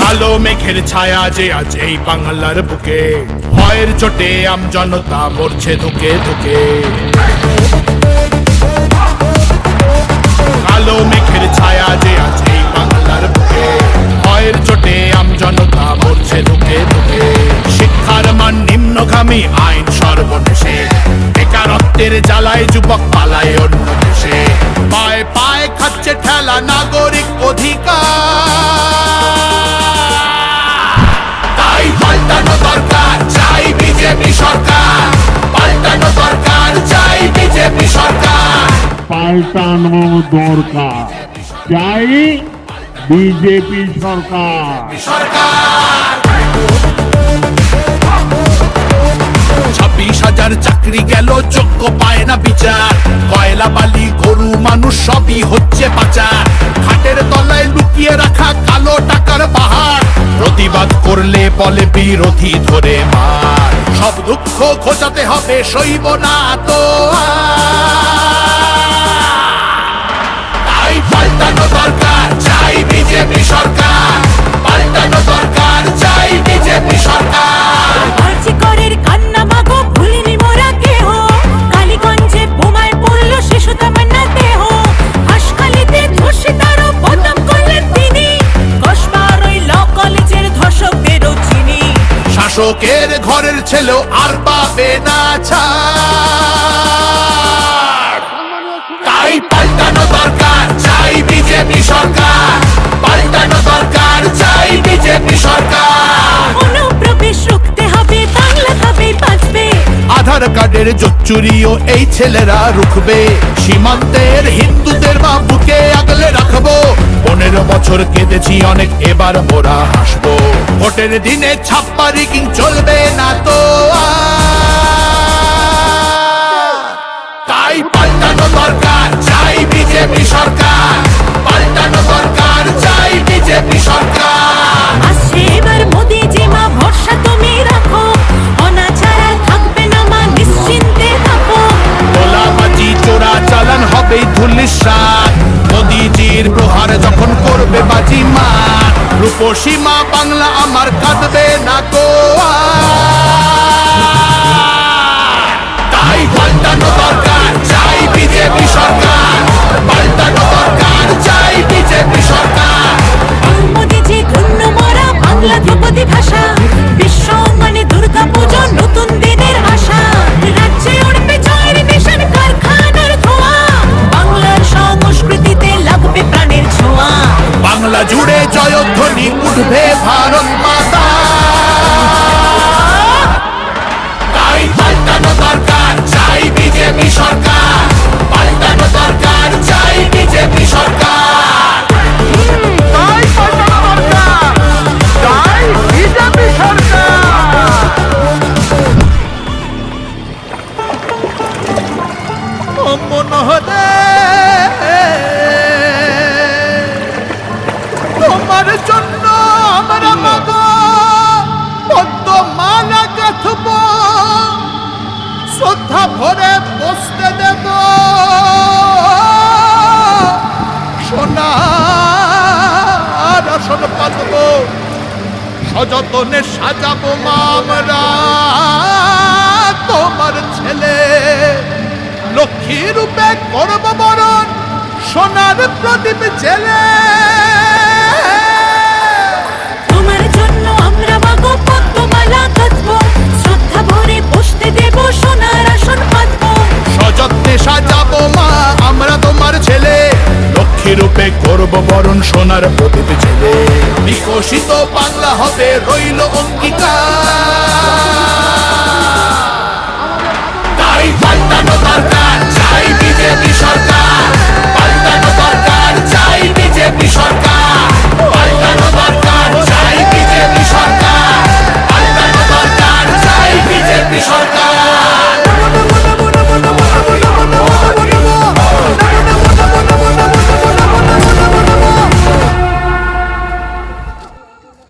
কালো মেঘের ছায়া যে আজ এই বাংলার বুকে, ভয়ের চোটে আম জনতা মরছে ধুকে ধুকে। কালো মেঘের ছায়া যে আজ এই বাংলার বুকে, ভয়ের চোটে আম জনতা মরছে ধুকে ধুকে। শিক্ষার মান নিম্নগামী, আইন সর্বনেশে। বেকারত্বের জ্বালায় যুবক পালায় অন্য ঠেলা নাগরিক অধিকার। তাই পাল্টানো দরকার চাই বিজেপি সরকার। পাল্টানো দরকার চাই বিজেপি সরকার। পাল্টানো দরকার চাই বিজেপি সরকার। ছাব্বিশ চাকরি গেল যোগ্য পায় না বিচার। কয়লা বালি, গরু, মানুষ, সবই হচ্ছে পাচার। হাটের তলায় লুকিয়ে রাখা কালো টাকার পাহাড়। প্রতিবাদ করলে বলে বিরোধী ধরে মার। সব দুঃখ খোঁজাতে হবে, সইব না তো আর। শাসকের ঘরের ছেলেও আর পাবে আধার কার্ডের জোচ্চুরিও এই ছেলেরা রুখবে। সীমান্তের হিন্দুদের বা বুকে আগলে রাখব। পনেরো বছর কেঁদেছি অনেক, এবার মোরা হাসবো। ভোটের দিনে ছাপ্পা রিগিং চলবে না তো। তাই পাল্টানো দরকার, চাই বিজেপি সরকার। মার রূপসী মা বাংলা আমার কাঁদবে না তো জুড়ে জয়ধ্বনি উঠবে ভারত শ্রদ্ধা ভরে বসতে দেব। সোনার আসন পাতব। সযতনে সাজাবো মা আমরা তোমার ছেলে লক্ষ্মী রূপে করব বরণ। সোনার প্রদীপ জেলে রূপে করব বরণ সোনার প্রদীপ ছেলে বিকশিত বাংলা হবে রইল অঙ্গীকার।